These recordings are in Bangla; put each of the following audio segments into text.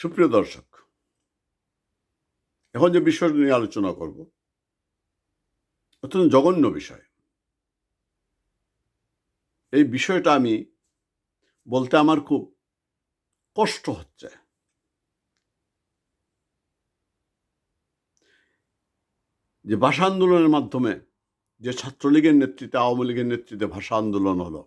সুপ্রিয় দর্শক, এখন যে বিষয় নিয়ে আলোচনা করব, অত্যন্ত জঘন্য বিষয়। এই বিষয়টা আমি বলতে আমার খুব কষ্ট হচ্ছে। যে ভাষা আন্দোলনের মাধ্যমে যে ছাত্রলীগের নেতৃত্বে, আওয়ামী লীগের নেতৃত্বে ভাষা আন্দোলন হলো,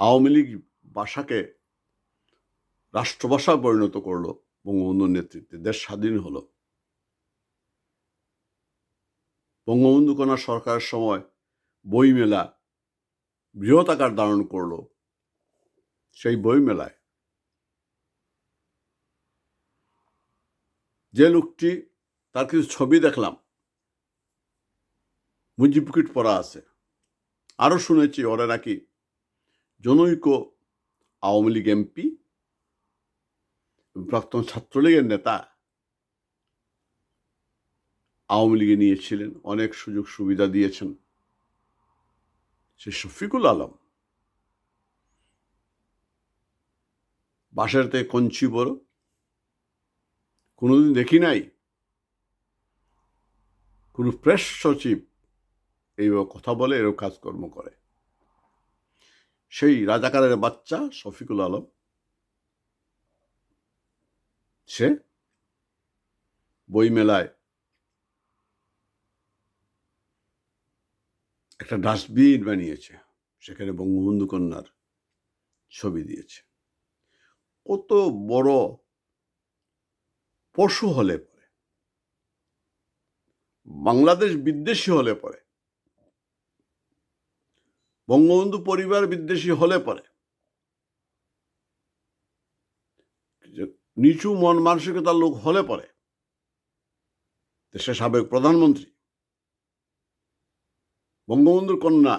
আওয়ামী লীগ ভাষাকে রাষ্ট্রভাষা পরিণত করল বঙ্গবন্ধুর নেতৃত্বে। দেশ স্বাধীন হলো। বঙ্গবন্ধু কন্যা সরকারের সময় বইমেলা বৃহৎ আকার ধারণ করল সেই বইমেলায়। যে লোকটি, তার কিছু ছবি দেখলাম। মুজিবকিট পড়া আছে। আরও শুনেছি, ওরা নাকি জনৈক আওয়ামী লীগ এমপি প্রাক্তন ছাত্রলীগের নেতা আওয়ামী লীগে নিয়েছিলেন, অনেক সুযোগ সুবিধা দিয়েছেন। সে শফিকুল আলম। বাসাতে কঞ্চি বড়। কোনোদিন দেখি নাই। কোনো প্রেস সচিব এইভাবে কথা বলে, এরকম কাজকর্ম করে। সেই রাজাকারের বাচ্চা শফিকুল আলম। সে? বইমেলায়। একটা ডাস্টবিন বানিয়েছে, সেখানে বঙ্গবন্ধু কন্যার ছবি দিয়েছে। কত বড় পশু হলে পরে বাংলাদেশ বিদ্বেষী হলে পরে বঙ্গবন্ধু পরিবার বিদ্বেষী হলে পরে নিচু মন মানসিকতার লোক হলে পরে। দেশের সাবেক প্রধানমন্ত্রী, বঙ্গবন্ধুর কন্যা,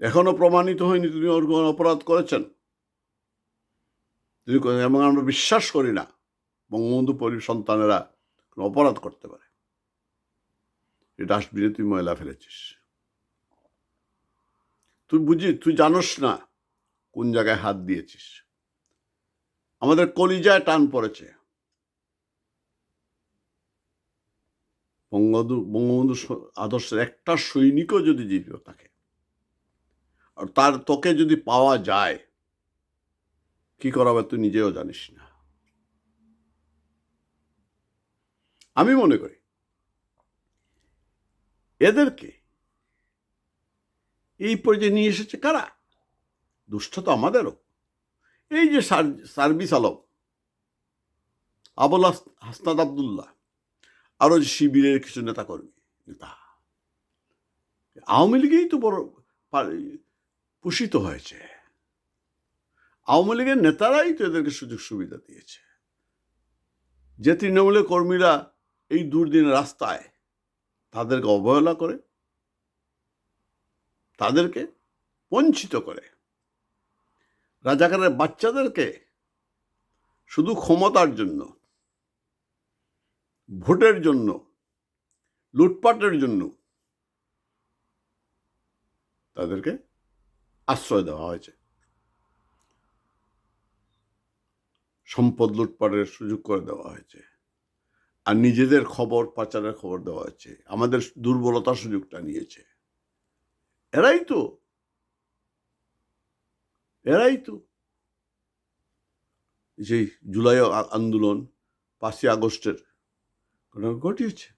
এখনও প্রমাণিত হয়নি তিনি অপরাধ করেছেন। তিনি এবং আমরা বিশ্বাস করি না বঙ্গবন্ধু পরি সন্তানেরা কোনো অপরাধ করতে পারে। ডাস্টবিনে তুই ময়লা ফেলেছিস। তুই বুঝি তুই জানোস না কোন জায়গায় হাত দিয়েছিস। আমাদের কলিজায় টান পড়েছে। বঙ্গবন্ধু বঙ্গবন্ধু আদর্শের একটা সৈনিকও যদি জীবিত থাকে, আর তার তোকে যদি পাওয়া যায়, কি করাবে তুই নিজেও জানিস না। আমি মনে করি, এদেরকে এই পর্যায়ে নিয়ে এসেছে কারা? দুষ্ট তো আমাদেরও। এই যে সার্ভিস আলম আবুল হাস- হাসনাদ আবদুল্লাহ, আরও যে শিবিরের কিছু নেতা কর্মী নেতা। আওয়ামী লীগেই তো বড় পোষিত হয়েছে। আওয়ামী লীগের নেতারাই তো এদেরকে সুযোগ সুবিধা দিয়েছে। যে তৃণমূলের কর্মীরা এই দুর্দিন রাস্তায় তাদেরকে অবহেলা করে, তাদেরকে বঞ্চিত করে রাজাকারের বাচ্চাদেরকে শুধু ক্ষমতার জন্য, ভোটের জন্য, লুটপাটের জন্য তাদেরকে আশ্রয় দেওয়া হয়েছে। সম্পদ লুটপাটের সুযোগ করে দেওয়া হয়েছে। আর নিজেদের খবর, পাচারের খবর দেওয়া হয়েছে। আমাদের দুর্বলতার সুযোগটা নিয়েছে। এরাই তো এরাই তো। যে জুলাই আন্দোলন পাঁচই আগস্টের ঘটনা ঘটিয়েছে।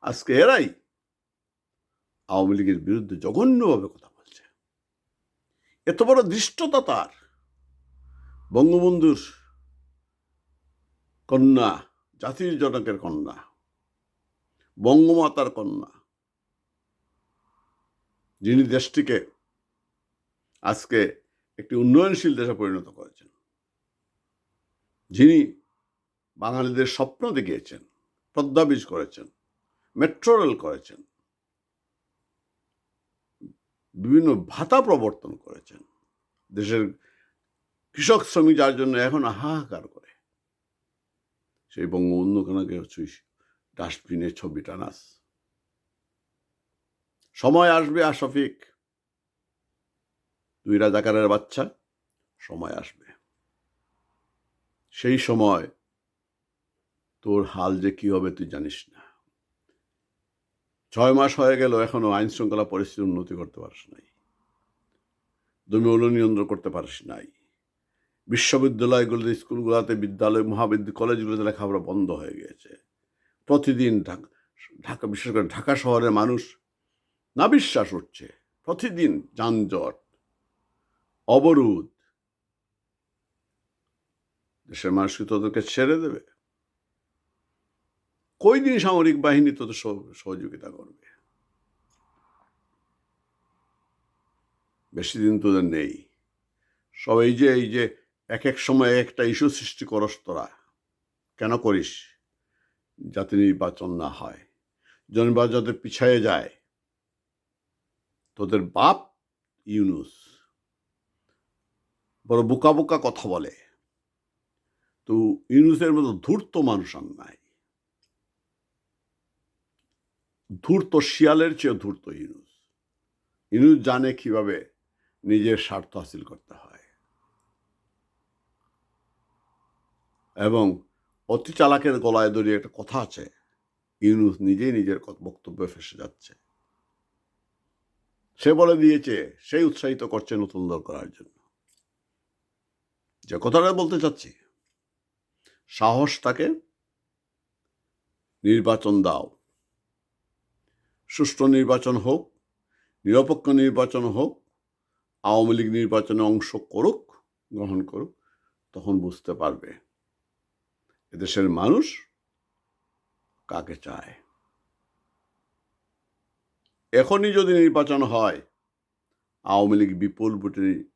আজকে এরাই আওয়ামী লীগের বিরুদ্ধে জঘন্যভাবে কথা বলছে। এত বড় দৃষ্টতা তার। বঙ্গবন্ধুর কন্যা, জাতির জনকের কন্যা, বঙ্গমাতার কন্যা, যিনি দেশটিকে আজকে একটি উন্নয়নশীল দেশে পরিণত করেছেন। যিনি বাঙালিদের স্বপ্ন দেখিয়েছেন পদ্মাবীজ করেছেন মেট্রো রেল করেছেন, বিভিন্ন ভাতা প্রবর্তন করেছেন। দেশের কৃষক শ্রমিক যার জন্য এখন হাহাকার করে। সেই বঙ্গবন্ধু কেনাকে হচ্ছে ডাস্টবিনে ছবি টানাস। সময় আসবে আশফিক। দুই রাজাকারের বাচ্চা, সময় আসবে। সেই সময় তোর হাল যে কি হবে তুই জানিস না। ছয় মাস হয়ে গেল, এখনও আইন শৃঙ্খলা পরিস্থিতি উন্নতি করতে পারিস নাই। দমে নিয়ন্ত্রণ করতে পারিস নাই। বিশ্ববিদ্যালয়গুলোতে স্কুলগুলোতে বিদ্যালয়, মহাবিদ্যালয়, কলেজগুলোতে লেখাপড়া বন্ধ হয়ে গিয়েছে। প্রতিদিন ঢাকা ঢাকা, বিশেষ করে ঢাকা শহরের মানুষ না বিশ্বাস উঠছে প্রতিদিন যানজট অবরোধ। দেশের মানুষ কি তোদেরকে ছেড়ে দেবে? কই দিন সামরিক বাহিনী তোদের সহ- সহযোগিতা করবে? বেশি দিন তোদের নেই। সব এই যে এই যে এক এক সময় একটা ইস্যু সৃষ্টি করস তোরা। কেন করিস? যাতে নির্বাচন না হয়। জনবা যাতে পিছায়ে যায়। তোদের বাপ ইউনুস। বড় বোকা বোকা কথা বলে। তো ইউনুসের মতো ধূর্ত মানুষ আর নাই। ধূর্ত শিয়ালের চেয়ে ধূর্ত ইউনুস। ইউনুস জানে কীভাবে নিজের স্বার্থ হাসিল করতে হয়। এবং অতি চালাকের গলায় দড়িয়ে একটা কথা আছে, ইউনুস নিজেই নিজের বক্তব্যে ফেসে যাচ্ছে। সে বলে দিয়েছে, সেই উৎসাহিত করছে নতুন দল করার জন্য। যে কথাটা বলতে চাচ্ছি, সাহস তাকে নির্বাচন দাও। সুষ্ঠু নির্বাচন হোক, নিরপেক্ষ নির্বাচন হোক, আওয়ামী লীগ নির্বাচনে অংশ করুক, গ্রহণ করুক, তখন বুঝতে পারবে এদেশের মানুষ কাকে চায়। এখনই যদি নির্বাচন হয়, আওয়ামী লীগ বিপুল ভোটে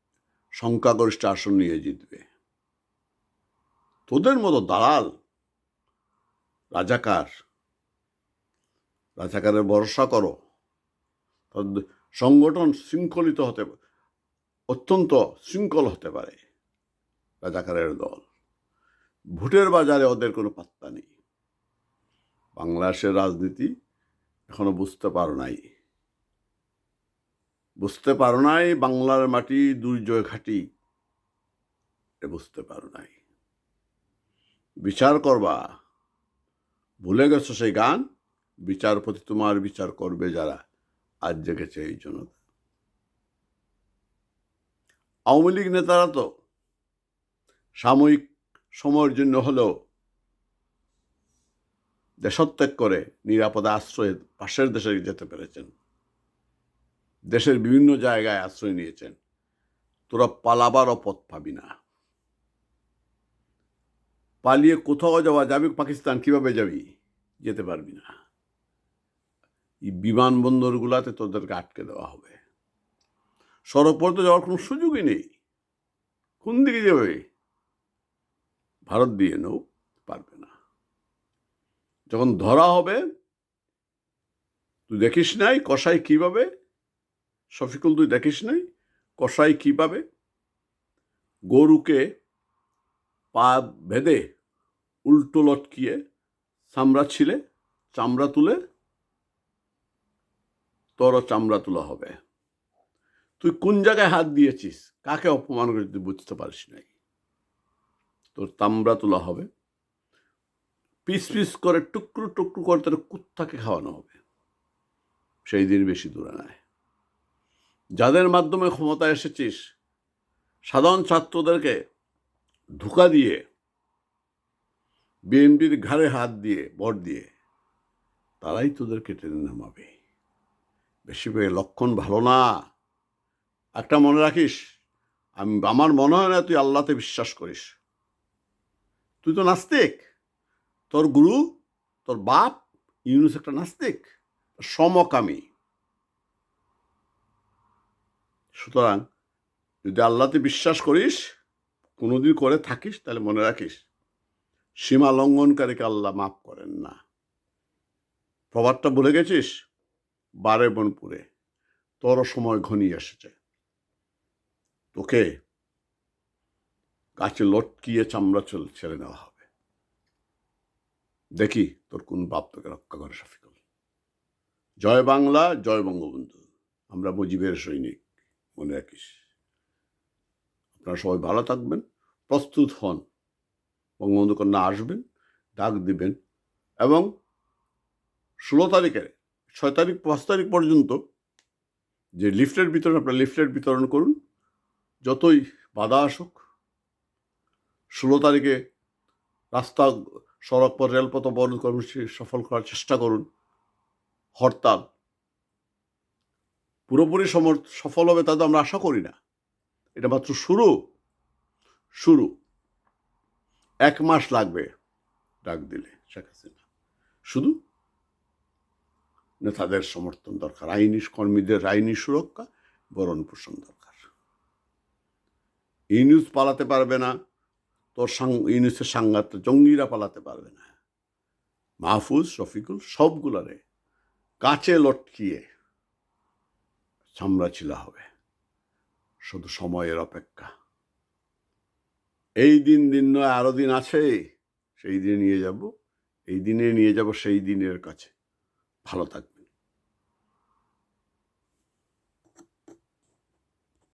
সংখ্যাগরিষ্ঠ আসন নিয়ে জিতবে। তোদের মতো দালাল, রাজাকার, রাজাকারের ভরসা করো। সংগঠন শৃঙ্খলিত হতে অত্যন্ত শৃঙ্খল হতে পারে রাজাকারের দল। ভোটের বাজারে ওদের কোনো পাত্তা নেই। বাংলাদেশের রাজনীতি এখনও বুঝতে পারো নাই। বুঝতে পারো নাই বাংলার মাটি দুর্জয় ঘাটি। এটা বুঝতে পারো নাই। বিচার করবা। ভুলে গেছো সেই গান? বিচারপতি তোমার বিচার করবে যারা। আজ জেগেছে এই জনতা। আওয়ামী লীগ নেতারা তো সাময়িক সময়ের জন্য হলেও দেশত্যাগ করে নিরাপদে আশ্রয়ে পাশের দেশে যেতে পেরেছেন। দেশের বিভিন্ন জায়গায় আশ্রয় নিয়েছেন। তোরা পালাবারও পথ পাবি না। পালিয়ে কোথাও যাওয়া যাবি, পাকিস্তান কীভাবে যাবি, যেতে পারবি না। এই বিমানবন্দরগুলাতে তোদেরকে আটকে দেওয়া হবে। সড়ক পথে যাওয়ার কোনো সুযোগই নেই। কোন দিকে যাবে? ভারত দিয়ে নেও, পারবে না। যখন ধরা হবে, তুই দেখিস নাই কষাই কীভাবে শফিকুল তুই দেখিস নাই? কষাই কীভাবে? গরুকে পা ভেদে উল্টো লটকিয়ে চামড়া ছিলে, চামড়া তুলে, তোরও চামড়া তোলা হবে। তুই কোন জায়গায় হাত দিয়েছিস? কাকে অপমান করে তুই বুঝতে পারিস নাই। তোর তামড়া তোলা হবে। পিস পিস করে টুকরো টুকরো করে তোর কুত্তাকে খাওয়ানো হবে। সেই দিন বেশি দূরে নয়। যাদের মাধ্যমে ক্ষমতায় এসেছিস, সাধারণ ছাত্রদেরকে ধোকা দিয়ে, বিএনপির ঘাড়ে হাত দিয়ে ভোট দিয়ে, তারাই তোদেরকে টেনে নামাবে। বেশি করে লক্ষণ ভালো না। একটা মনে রাখিস, আমি আমার মনে হয় না তুই আল্লাহতে বিশ্বাস করিস। তুই তো নাস্তিক। তোর গুরু, তোর বাপ ইউনুস একটা নাস্তিক, সমকামী। সুতরাং যদি আল্লাহতে বিশ্বাস করিস, কোনোদিন করে থাকিস, তাহলে মনে রাখিস, সীমা লঙ্ঘনকারীকে আল্লাহ মাফ করেন না। প্রবাদটা ভুলে গেছিস? বারে বনপুরে তোরও সময় ঘনিয়ে এসেছে। তোকে গাছে লটকিয়ে চামড়া চল ছেড়ে নেওয়া হবে। দেখি তোর কোন বাপ তোকে রক্ষা করে, শফিকুল। জয় বাংলা, জয় বঙ্গবন্ধু। আমরা মুজিবের সৈনিক। মনে রাখিস। আপনারা সবাই ভালো থাকবেন, প্রস্তুত হন। বঙ্গবন্ধু কন্যা আসবেন, ডাক দিবেন এবং ষোলো তারিখে ছয় তারিখ, পাঁচ তারিখ পর্যন্ত যে লিফলেট বিতরণ, আপনারা লিফলেট বিতরণ করুন। যতই বাধা আসুক, ষোলো তারিখে রাস্তা, সড়ক পথ, রেলপথ অবরোধ কর্মসূচি সফল করার চেষ্টা করুন। হরতাল পুরোপুরি সফল হবে তা তো আমরা আশা করি না। এটা মাত্র শুরু। শুরু। এক মাস লাগবে ডাক দিলে শেখ হাসিনা। শুধু? নেতাদের সমর্থন দরকার, আইনি কর্মীদের আইনি সুরক্ষা, বরণ পোষণ দরকার। ইউনিউস পালাতে পারবে না, তোর সাং ইউনিউসের সাংঘাত জঙ্গিরা পালাতে পারবে না। মাহফুজ, শফিকুল সবগুলারে কাছে লটকিয়ে ছিলা হবে। শুধু সময়ের অপেক্ষা। এই দিন দিন নয়, আরও দিন আছে, সেই দিনে নিয়ে যাব, এই দিনে নিয়ে যাব, সেই দিনের কাছে। ভালো থাকবে